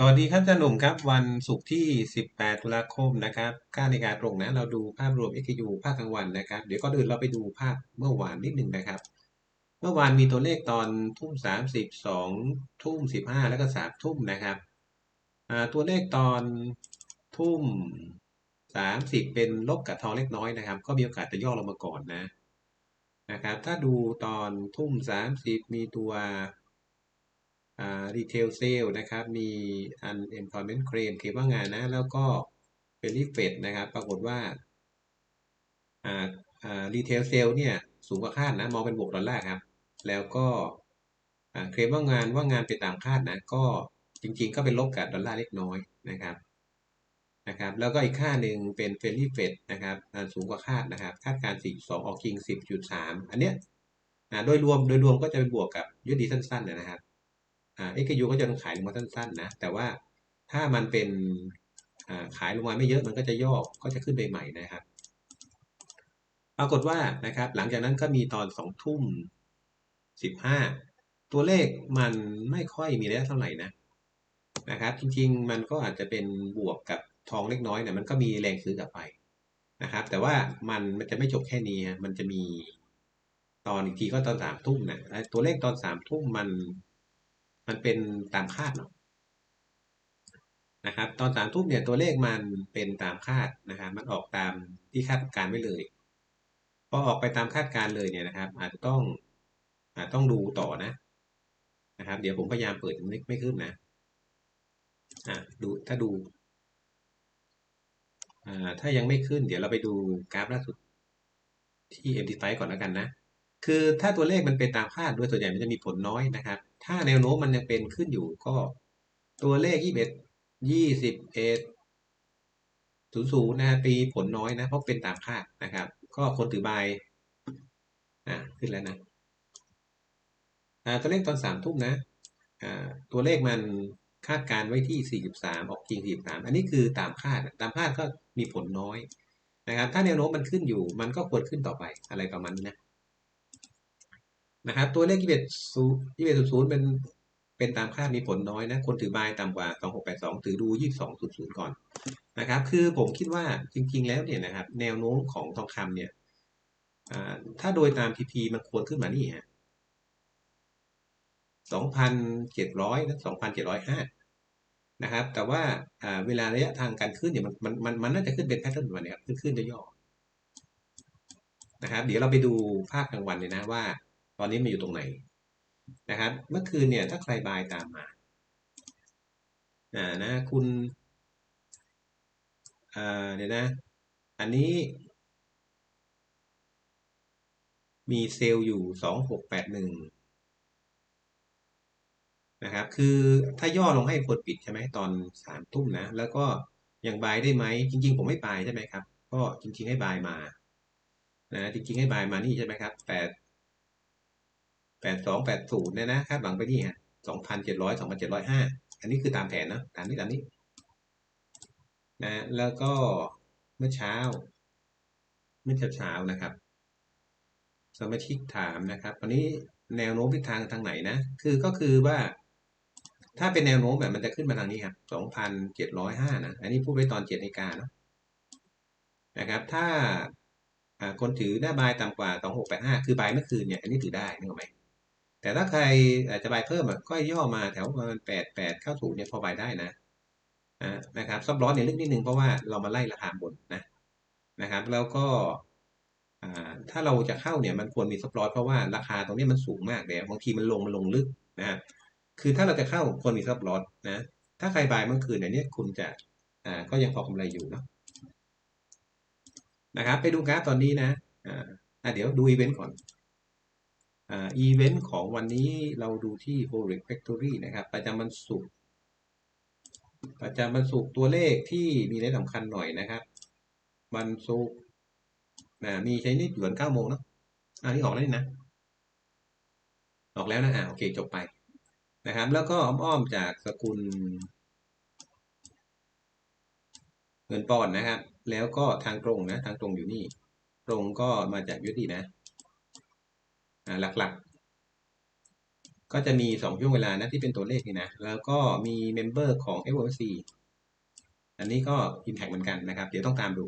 สวัสดีครับจารย์หนุ่มครับ วันศุกร์ที่ 18 ตุลาคมนะครับ9นาฬิกาตรงนะเราดูภาพรวม XQ ภาคกลางวันนะครับ เดี๋ยวก็อื่นเราไปดูภาพเมื่อวานนิดหนึ่งนะครับ เมื่อวานมีตัวเลขตอนทุ่ม 30 2 ทุ่ม 15 แล้วก็ 3 ทุ่มนะครับตัวเลขตอนทุ่ม 30 เป็นลบกับทองเล็กน้อยนะครับ ก็มีโอกาสจะย่อลงมาก่อนนะนะครับ ถ้าดูตอนทุ่ม 30 มีตัว รีเทลเซลนะครับ มี unemployment claim เคว่างานนะ แล้วก็เป็นรีเฟดนะครับ ปรากฏว่ารีเทลเซลเนี่ยสูงกว่าคาดนะ มองเป็นบวกดอลลาร์ครับ แล้วก็เคลมว่างานว่างานไปตามคาดนะ ก็จริงๆ ก็เป็นลบกับดอลลาร์เล็กน้อยนะครับนะครับ แล้วก็อีกค่าหนึ่งเป็นเฟรนลี่เฟดนะครับสูงกว่าคาดนะครับ คาดการณ์4.2 ออกจริง 10.3 อันเนี้ยโดยรวมโดยรวมก็จะเป็นบวกกับยืดดีสั้นๆนะครับ อ่า XQ ก็จะขายลงมาสั้นๆนะแต่ว่าถ้ามันเป็นอ่าขายลงมาไม่เยอะมันก็จะย่อก็จะขึ้นไปใหม่นะครับ ปรากฏว่านะครับหลังจากนั้นก็มีตอนสองทุ่มสิบห้าตัวเลขมันไม่ค่อยมีระยะเท่าไหร่นะนะครับ จริงๆ มันก็อาจจะเป็นบวกกับทองเล็กน้อยเนี่ยมันก็มีแรงซื้อกลับไปนะครับ แต่ว่ามันมันจะไม่จบแค่นี้ฮะมันจะมีตอนอีกทีก็ตอนสามทุ่มนะตัวเลขตอนสามทุ่มมัน มันเป็นตามคาดเนาะนะครับ ตอนสามทุ่มเนี่ยตัวเลขมันเป็นตามคาดนะครับมันออกตามที่คาดการไว้เลยพอออกไปตามคาดการเลยเนี่ยนะครับ อาจจะต้องอาจต้องดูต่อนะนะครับ เดี๋ยวผมพยายามเปิดไม่ไม่ขึ้นนะอ่าดูถ้าดูอ่าถ้ายังไม่ขึ้น เดี๋ยวเราไปดูกราฟล่าสุดที่ MT5 ก่อนแล้วกันนะ คือถ้าตัวเลขมันเป็นตามคาดด้วยส่วนใหญ่มันจะมีผลน้อยนะครับ ถ้าแนวโน้มมันยังเป็นขึ้นอยู่ก็ตัวเลขยี่สิบเอ็ดยี่สิบเอ็ดศูนย์ศูนย์นะปีผลน้อยนะ เพราะเป็นตามคาดนะครับ ก็คนถือบายอ่าขึ้นแล้วนะอ่าตัวเลขตอนสามทุ่มนะอ่าตัวเลขมันคาดการไว้ที่สี่สิบสามออกจริงสี่สิบสามอันนี้คือตามคาดตามคาดก็มีผลน้อยนะครับ ถ้าแนวโน้มมันขึ้นอยู่ มันก็ควรขึ้นต่อไปอะไรประมาณนี้นะ นะครับตัวเลขยี่สิบศูนย์ยี่สิบศูนย์เป็นเป็นตามคาดมีผลน้อยนะคนถือบายต่ำกว่าสองหกแปดสองถือดูยี่สองศูนย์ศูนย์ก่อนนะครับคือผมคิดว่าจริงๆแล้วเนี่ยนะครับแนวโน้มของทองคำเนี่ยถ้าโดยตามทีพีมันควรขึ้นมานี่ฮะสองพันเจ็ดร้อยนะสองพันเจ็ดร้อยห้านะครับแต่ว่าเวลาระยะทางการขึ้นเนี่ยมันมันมันมันน่าจะขึ้นเป็นแพทเทิร์นวันนี้ครับขึ้นขึ้นจะย่อนะครับเดี๋ยวเราไปดูภาพกลางวันเลยนะว่า ตอนนี้มันอยู่ตรงไหนนะครับ เมื่อคืนเนี่ยถ้าใครบายตามมาอ่านะคุณอ่าเดี๋ยวนะ อันนี้ มีเซลล์อยู่สองหกแปดหนึ่งนะครับ คือถ้าย่อลงให้คนปิดใช่ไหมตอนสามทุ่มนะ แล้วก็ยังบายได้ไหม จริง ๆ ผมไม่บายใช่ไหมครับ ก็จริง ๆ ให้บายมา นะ จริง ๆ ให้บายมานี่ใช่ไหมครับ แต่ แปดสองแปดศูนย์เนี่ยนะคาดหวังไปนี่ฮะสองพันเจ็ดร้อยสองพันเจ็ดร้อยห้าอันนี้คือตามแผนนะตามนี้ตามนี้นะแล้วก็เมื่อเช้า เมื่อเช้านะครับสมาชิกถามนะครับตอนนี้แนวโน้มทิศทางทางไหนนะ คือก็คือว่า ถ้าเป็นแนวโน้มแบบมันจะขึ้นมาทางนี้ครับสองพันเจ็ดร้อยห้านะ อันนี้พูดไว้ตอนเจ็ดนาฬิกาเนาะนะครับ ถ้าคนถือหน้าบายต่ำกว่าสองหกแปดห้าคือบายเมื่อคืนเนี่ย อันนี้ถือได้นึกออกไหม แต่ถ้าใครอาจจะบายเพิ่มก็ย่อมาแถวประมาณแปดแปดเข้าถูกเนี่ยพอบายได้นะนะครับซับล้อเนี่ยลึกนิดนึงเพราะว่าเรามาไล่ราคาบนนะนะครับ แล้วก็ถ้าเราจะเข้าเนี่ยมันควรมีซับล้อเพราะว่าราคาตรงนี้มันสูงมากเลยบางทีมันลงมันลงลึกนะคือถ้าเราจะเข้าควรมีซับล้อนะถ้าใครบายเมื่อคืนเนี่ยคุณจะอ่าก็ยังพอกำไรอยู่เนาะนะครับ ไปดูกราฟตอนนี้นะอ่าเดี๋ยวดูอีเวนต์ก่อน อีเวนต์ของวันนี้เราดูที่ Forex Factory นะครับ ประจำวันศุกร์ประจำวันศุกร์ตัวเลขที่มีเลขสำคัญหน่อยนะครับ วันศุกร์นะมีใช้นิดหยวนเก้าโมงเนาะอันนี้ออกแล้วนี่นะ ออกแล้วนะอ่าโอเคจบไปนะครับ แล้วก็อ้อมๆจากสกุล เงินปอนนะครับ แล้วก็ทางตรงนะ ทางตรงอยู่นี่ ตรงก็มาจากยุตินะ หลักๆ ก็จะมีสองช่วงเวลานะที่เป็นตัวเลขนี่นะ แล้วก็มีเมมเบอร์ของ f o c อันนี้ก็ Impact เหมือนกันนะครับ เดี๋ยวต้องตามดู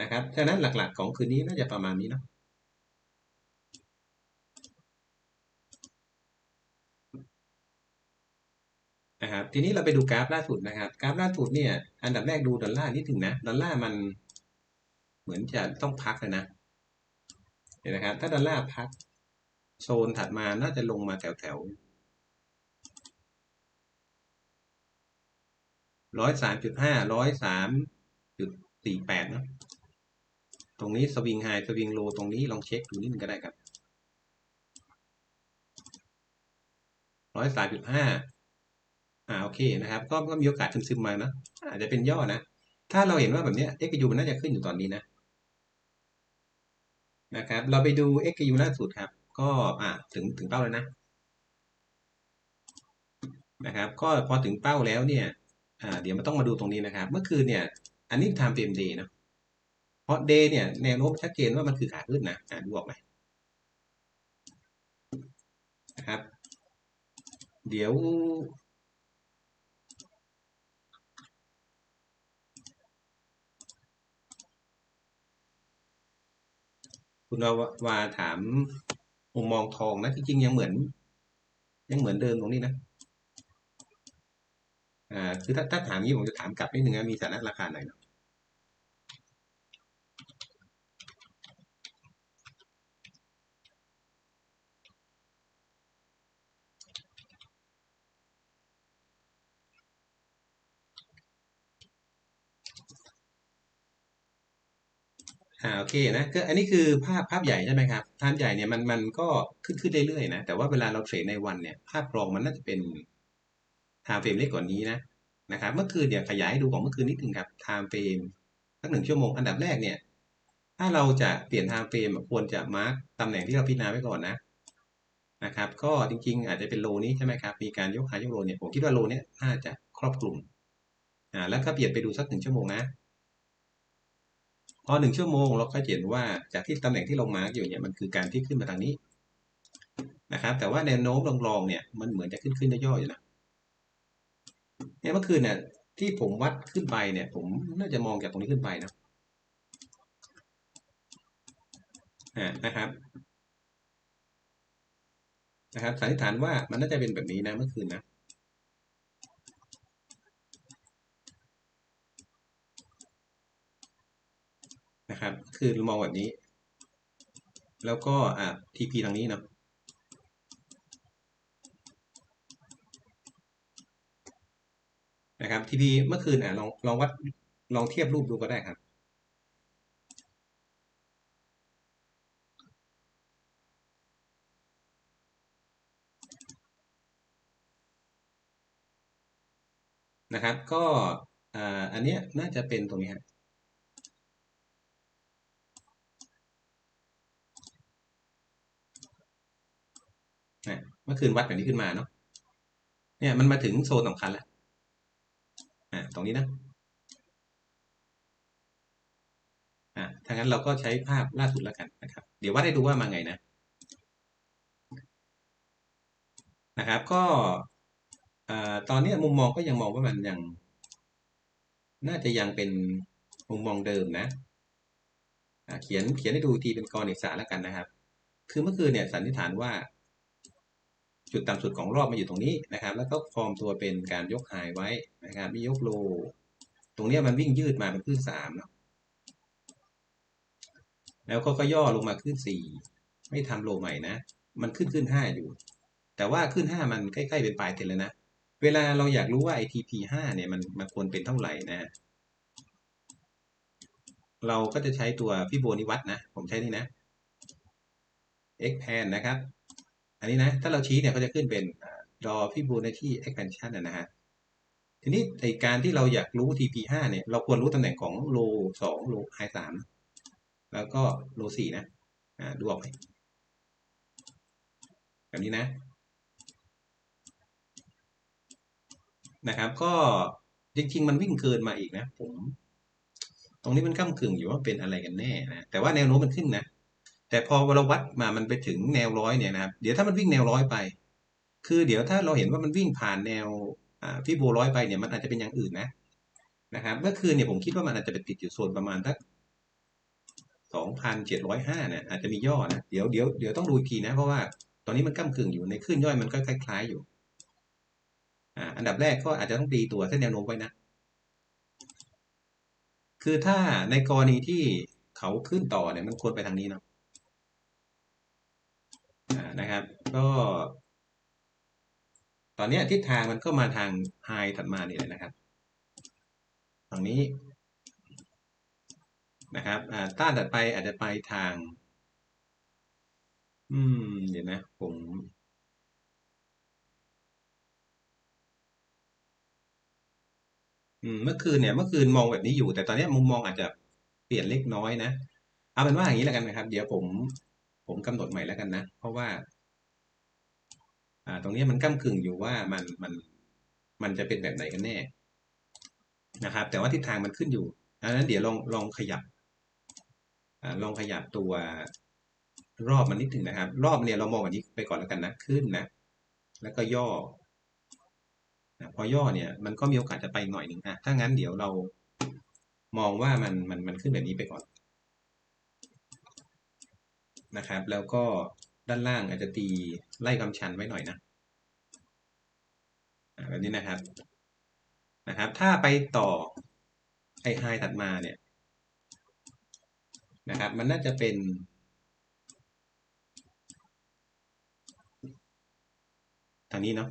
นะครับฉะนั้นหลักๆ ของคืนนี้น่าจะประมาณนี้เนาะนะครับทีนี้เราไปดูกราฟล่าสุดนะครับ กราฟล่าสุดเนี่ย อันดับแรกดูดอลลาร์นิดถึงนะ ดอลลาร์มันเหมือนจะต้องพักเลยนะเห็นนะครับ ถ้าดอลลาร์พัก โซนถัดมาน่าจะลงมาแถวแถวร้อยสามจุดห้าร้อยสามจุดสี่แปดนะตรงนี้สวิงไฮสวิงโลตรงนี้ลองเช็คดูนิดนึงก็ได้ครับร้อยสามจุดห้าอ่าโอเคนะครับ ก็ก็มีโอกาสซึมๆมานะอาจจะเป็นย่อนะ ถ้าเราเห็นว่าแบบนี้ XQ มันน่าจะขึ้นอยู่ตอนนี้นะนะครับ เราไปดู XQ ล่าสุดครับ ก็อ่าถึงถึงเป้าแล้วนะนะครับ ก็พอถึงเป้าแล้วเนี่ยอ่าเดี๋ยวมันต้องมาดูตรงนี้นะครับ เมื่อคืนเนี่ย อันนี้ time frame day นะเพราะ day เนี่ยแนวโน้มชัดเจนว่ามันคือขาขึ้นนะอ่าดูออกไหมนะครับ เดี๋ยวคุณวาถาม มุมมองทองนะจริงๆยังเหมือน ยังเหมือนเดิมตรงนี้นะอ่าคือถ้าถ้าถามนี้ผมจะถามกลับนิดนึงนะมีสาระราคาไหนเนาะ อ่าโอเคนะก็อันนี้คือภาพภาพใหญ่ใช่ไหมครับภาพใหญ่เนี่ยมันมันก็ขึ้นขึ้นเรื่อยๆนะแต่ว่าเวลาเราเทรดในวันเนี่ยภาพรองมันน่าจะเป็นไทม์เฟรมเล็กกว่านี้นะนะครับเมื่อคืนเนี่ยขยายให้ดูของเมื่อคืนนิดนึงครับไทม์เฟรมสักหนึ่งชั่วโมงอันดับแรกเนี่ยถ้าเราจะเปลี่ยนไทม์เฟรมควรจะมาร์กตำแหน่งที่เราพิจารณาไว้ก่อนนะนะครับก็จริงๆ อาจจะเป็นโลนี้ใช่ไหมครับมีการยกหายกโลเนี่ยผมคิดว่าโลเนี่ยน่าจะครอบคลุมอ่าแล้วก็เปลี่ยนไปดูสักหนึ่งชั่วโมงนะ พอหนึ่งชั่วโมงเราก็เห็นว่าจากที่ตำแหน่งที่ลงมาอยู่เนี่ยมันคือการที่ขึ้นมาทางนี้นะครับแต่ว่าแนวโน้มรองๆเนี่ยมันเหมือนจะขึ้นขึ้นย่อๆอยู่นะเนี่ยเมื่อคืนเนี่ยที่ผมวัดขึ้นไปเนี่ย ผมน่าจะมองจากตรงนี้ขึ้นไปนะอ่านะครับนะครับสันนิษฐานว่ามันน่าจะเป็นแบบนี้นะเมื่อคืนนะ นะครับ คือมองแบบนี้ แล้วก็อ่า TP ทางนี้เนาะนะครับ TP เมื่อคืนอะลองลองวัดลองเทียบรูปดูก็ได้ครับนะครับ ก็อ่าอันเนี้ยน่าจะเป็นตรงนี้ครับนะ เมื่อคืนวัดแบบนี้ขึ้นมาเนาะเนี่ยมันมาถึงโซนสำคัญแล้วอ่าตรงนี้นะอ่าถ้างั้นเราก็ใช้ภาพล่าสุดแล้วกันนะครับ เดี๋ยววัดให้ดูว่ามาไงนะนะครับ ก็อ่าตอนนี้มุมมองก็ยังมองว่ามันยัง น่าจะยังเป็นมุมมองเดิมนะเขียนเขียนให้ดูทีเป็นกรณีสาแล้วกันนะครับ คือเมื่อคืนเนี่ยสันนิษฐานว่า จุดต่ำสุดของรอบมาอยู่ตรงนี้นะครับ แล้วก็ฟอร์มตัวเป็นการยกไฮไว้นะครับมียกโล ตรงนี้มันวิ่งยืดมาเป็นขึ้นสามเนาะแล้วก็ก็ย่อลงมาขึ้นสี่ไม่ทำโลใหม่นะ มันขึ้นขึ้นห้าอยู่ แต่ว่าขึ้นห้ามันใกล้ๆเป็นปลายเทนแล้วนะ เวลาเราอยากรู้ว่า ITP ห้าเนี่ยมันมันควรเป็นเท่าไหร่นะเราก็จะใช้ตัวฟิโบนิวัตนะ ผมใช้นี่นะ x pan นะครับ อันนี้นะ ถ้าเราชี้เนี่ยก็จะขึ้นเป็น draw Fibonacci expansion นะฮะ ทีนี้ในการที่เราอยากรู้ TP5 เนี่ย เราควรรู้ตำแหน่งของ low 2 low high 3แล้วก็ low 4นะดูออกไหมแบบนี้นะ นะครับ ก็จริง ๆ มันวิ่งเกินมาอีกนะ ผม ตรงนี้มันก้ากึ่งอยู่ว่าเป็นอะไรกันแน่นะ แต่ว่าแนวโน้มมันขึ้นนะ แต่พอเราวัดมามันไปถึงแนวร้อยเนี่ยนะครับ เดี๋ยวถ้ามันวิ่งแนวร้อยไป คือเดี๋ยวถ้าเราเห็นว่ามันวิ่งผ่านแนวฟิโบร้อยไปเนี่ยมันอาจจะเป็นอย่างอื่นนะนะครับเมื่อคืนเนี่ยผมคิดว่ามันอาจจะไปติดอยู่โซนประมาณสักสองพันเจ็ดร้อยห้าเนี่ยอาจจะมีย่อนะเดี๋ยวเดี๋ยวเดี๋ยวต้องดูอีกทีนะ เพราะว่าตอนนี้มันก้ากึ่งอยู่ในขึ้นย่อยมันก็คล้าย ๆอยู่อ่าอันดับแรกก็อาจจะต้องตีตัวเส้นแนวโน้มไว้นะ คือถ้าในกรณีที่เขาขึ้นต่อเนี่ยมันควรไปทางนี้เนาะ นะครับ ก็ ตอนนี้ทิศทางมันก็มาทางไฮถัดมานี่เลยนะครับฝั่งนี้นะครับต้านถัดไปอาจจะไปทาง อืม เดี๋ยวนะ ผมเมื่อคืนเนี่ยเมื่อคืนมองแบบนี้อยู่ แต่ตอนนี้มุมมองอาจจะเปลี่ยนเล็กน้อยนะ เอาเป็นว่าอย่างนี้แล้วกันนะครับ เดี๋ยวผม ผมกำหนดใหม่แล้วกันนะ เพราะว่า อ่า ตรงนี้มันก้ากึ่งอยู่ว่ามันมันมันจะเป็นแบบไหนกันแน่นะครับ แต่ว่าทิศทางมันขึ้นอยู่ดังนั้นเดี๋ยวลองลองขยับลองขยับตัวรอบมันนิดถึงนะครับ รอบเนี่ยเรามองแบบนี้ไปก่อนแล้วกันนะขึ้นนะ แล้วก็ย่อพอย่อเนี่ยมันก็มีโอกาสจะไปหน่อยหนึ่งอะถ้างั้นเดี๋ยวเรามองว่ามันมันมันขึ้นแบบนี้ไปก่อน นะครับ แล้วก็ด้านล่างอาจจะตีไล่กำชันไว้หน่อยนะแบบนี้นะครับนะครับ ถ้าไปต่อไอไฮถัดมาเนี่ยนะครับ มันน่าจะเป็นทางนี้เนาะ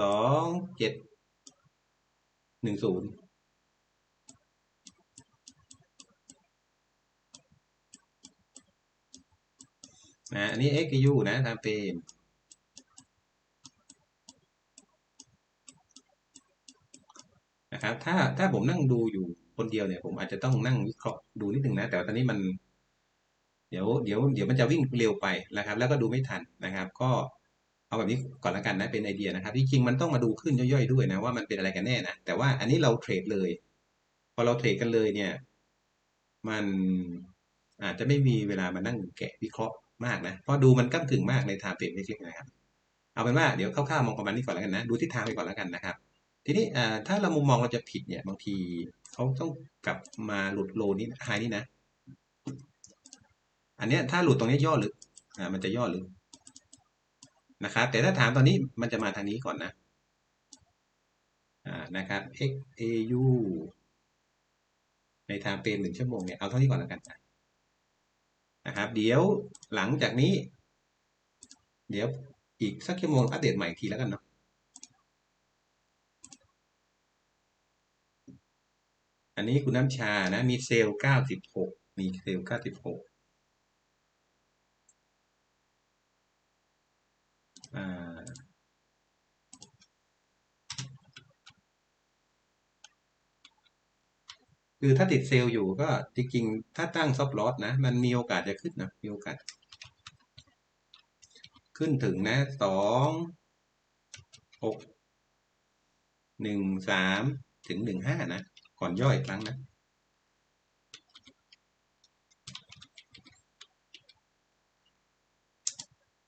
สองเจ็ดหนึ่งศูนย์ นะอันนี้ XU นะทำเป็นนะครับถ้าถ้าผมนั่งดูอยู่คนเดียวเนี่ย ผมอาจจะต้องนั่งวิเคราะห์ดูนิดนึงนะ แต่ตอนนี้มัน เดี๋ยวเดี๋ยวเดี๋ยวมันจะวิ่งเร็วไปนะครับ แล้วก็ดูไม่ทันนะครับ ก็เอาแบบนี้ก่อนละกันนะเป็นไอเดียนะครับที่จริงมันต้องมาดูขึ้นย่อยๆด้วยนะว่ามันเป็นอะไรกันแน่นะแต่ว่าอันนี้เราเทรดเลย พอเราเทรดกันเลยเนี่ย มันอาจจะไม่มีเวลามานั่งแกะวิเคราะห์ มากนะเพราะดูมันก้ากึ่งมากในทางเปลี่ยนไม่ใช่นะครับ เอาเป็นว่าเดี๋ยวคร่าวๆมองประมาณนี้ก่อนแล้วกันนะ ดูทิศทางไปก่อนแล้วกันนะครับ ทีนี้ถ้าเรามุมมองเราจะผิดเนี่ยบางทีเขาต้องกลับมาหลุดโลนี้ไฮนี่นะ อันนี้ถ้าหลุดตรงนี้ย่อลึกอ่ามันจะย่อลึกนะครับ แต่ถ้าถามตอนนี้มันจะมาทางนี้ก่อนนะอ่านะครับ x a u ในทางเป็นหนึ่งชั่วโมงเนี่ยเอาเท่านี้ก่อนแล้วกันนะ นะครับ เดี๋ยวหลังจากนี้ เดี๋ยวอีกสักชั่วโมงอัปเดตใหม่ทีแล้วกันเนาะอันนี้คุณน้ำชานะ มีเซลล์เก้าสิบหกมีเซลล์เก้าสิบหก คือถ้าติดเซลล์อยู่ก็จริงๆ ถ้าตั้งซับลอสนะ มันมีโอกาสจะขึ้นนะ มีโอกาส ขึ้นถึงนะสองหกหนึ่งสามถึงหนึ่งห้านะ ก่อนย่อยครั้งนะ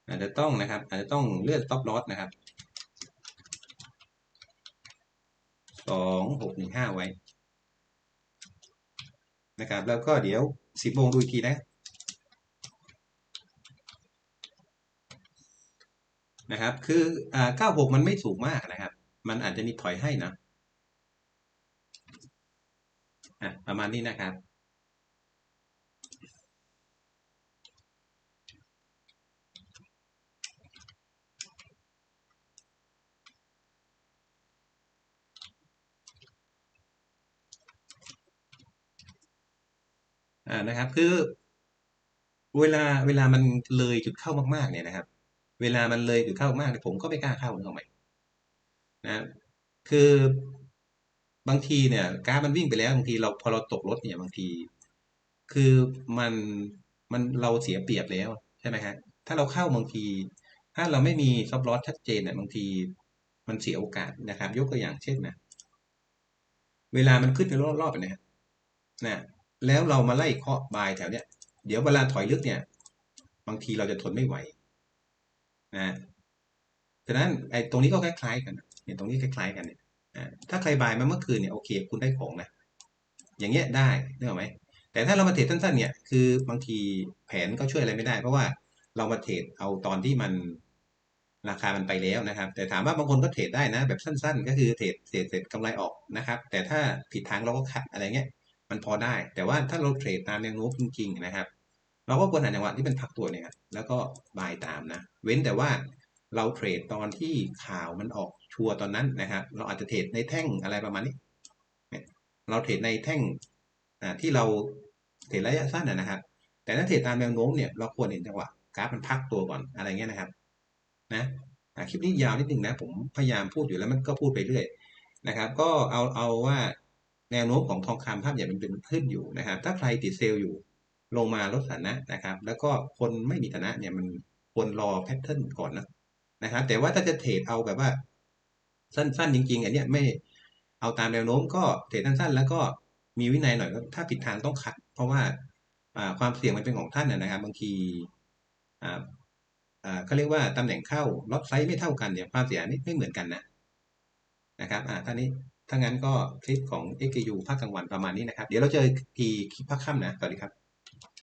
อาจจะต้องนะครับ อาจจะต้องเลื่อนซับลอสนะครับสองหกหนึ่งห้าไว้ นะครับ แล้วก็เดี๋ยวสิบโมงดูอีกทีนะนะครับ คืออ่าเก้าหกมันไม่สูงมากนะครับ มันอาจจะมีถอยให้นะ อะ ประมาณนี้นะครับ อ่านะครับ คือ เวลาเวลามันเลยจุดเข้ามากๆเนี่ยนะครับ เวลามันเลยจุดเข้ามากเนี่ยผมก็ไม่กล้าเข้านึกออไหมนะคือบางทีเนี่ยการมันวิ่งไปแล้วบางทีเราพอเราตกรถเนี่ยบางที คือมันมันเราเสียเปรียบแล้วใช่ไหมฮะถ้าเราเข้าบางที ถ้าเราไม่มีซับลอสชัดเจนเนี่ยบางทีมันเสียโอกาสนะครับ ยกตัวอย่างเช่นนะเวลามันขึ้นไปรอบๆเนี่ยนะ แล้วเรามาไล่เคาะบายแถวเนี้ย เดี๋ยวเวลาถอยลึกเนี่ย บางทีเราจะทนไม่ไหวนะฉะนั้นไอ้ตรงนี้ก็คล้ายๆกันเนี่ยตรงนี้คล้ายๆกันเนี่ยถ้าใครบายมาเมื่อคืนเนี่ยโอเค คุณได้ของนะอย่างเงี้ยได้นึกออกไหมแต่ถ้าเรามาเทรดสั้นๆเนี่ยคือบางทีแผนก็ช่วยอะไรไม่ได้ เพราะว่าเรามาเทรดเอาตอนที่มันราคามันไปแล้วนะครับ แต่ถามว่าบางคนก็เทรดได้นะ แบบสั้น ๆ ก็คือเทรดเทรดเสร็จกำไรออกนะครับ แต่ถ้าผิดทางเราก็คัดอะไรเงี้ย มันพอได้ แต่ว่าถ้าเราเทรดตามแนวโน้มจริง ๆ นะครับ เราก็ควรหาจังหวะที่เป็นพักตัวเนี่ยแล้วก็บายตามนะ เว้นแต่ว่าเราเทรดตอนที่ข่าวมันออกชัวร์ตอนนั้นนะครับ เราอาจจะเทรดในแท่งอะไรประมาณนี้ เราเทรดในแท่งที่เราเทรดระยะสั้นนะครับ แต่ถ้าเทรดตามแนวโน้มเนี่ยเราควรเห็นจังหวะกราฟมันพักตัวก่อนอะไรเงี้ยนะครับ นะคลิปนี้ยาวนิดนึงนะ ผมพยายามพูดอยู่แล้วมันก็พูดไปเรื่อยนะครับ ก็เอาเอาว่า แนวโน้มของทองคำภาพใหญ่มันเป็นขึ้นอยู่นะครับ ถ้าใครติดเซลล์อยู่ลงมาลดฐานะนะครับ แล้วก็คนไม่มีฐานะเนี่ยมันควรรอแพทเทิร์นก่อนนะนะครับ แต่ว่าถ้าจะเทรดเอาแบบว่า สั้นๆ จริง ๆอันเนี้ยไม่เอาตามแนวโน้มก็เทรดสั้นๆ แล้วก็มีวินัยหน่อยถ้าผิดทางต้องคัด เพราะว่าความเสี่ยงมันเป็นของท่านนะครับ บางทีเขาเรียกว่าตำแหน่งเข้าล็อตไซส์ไม่เท่ากันเนี่ยความเสี่ยหายไม่เหมือนกันนะนะครับอ่าท่านี้ ถ้างั้นก็คลิปของ XKU ภาคกลางวันประมาณนี้นะครับ เดี๋ยวเราเจอทีคลิปภาคค่ำนะ สวัสดีครับ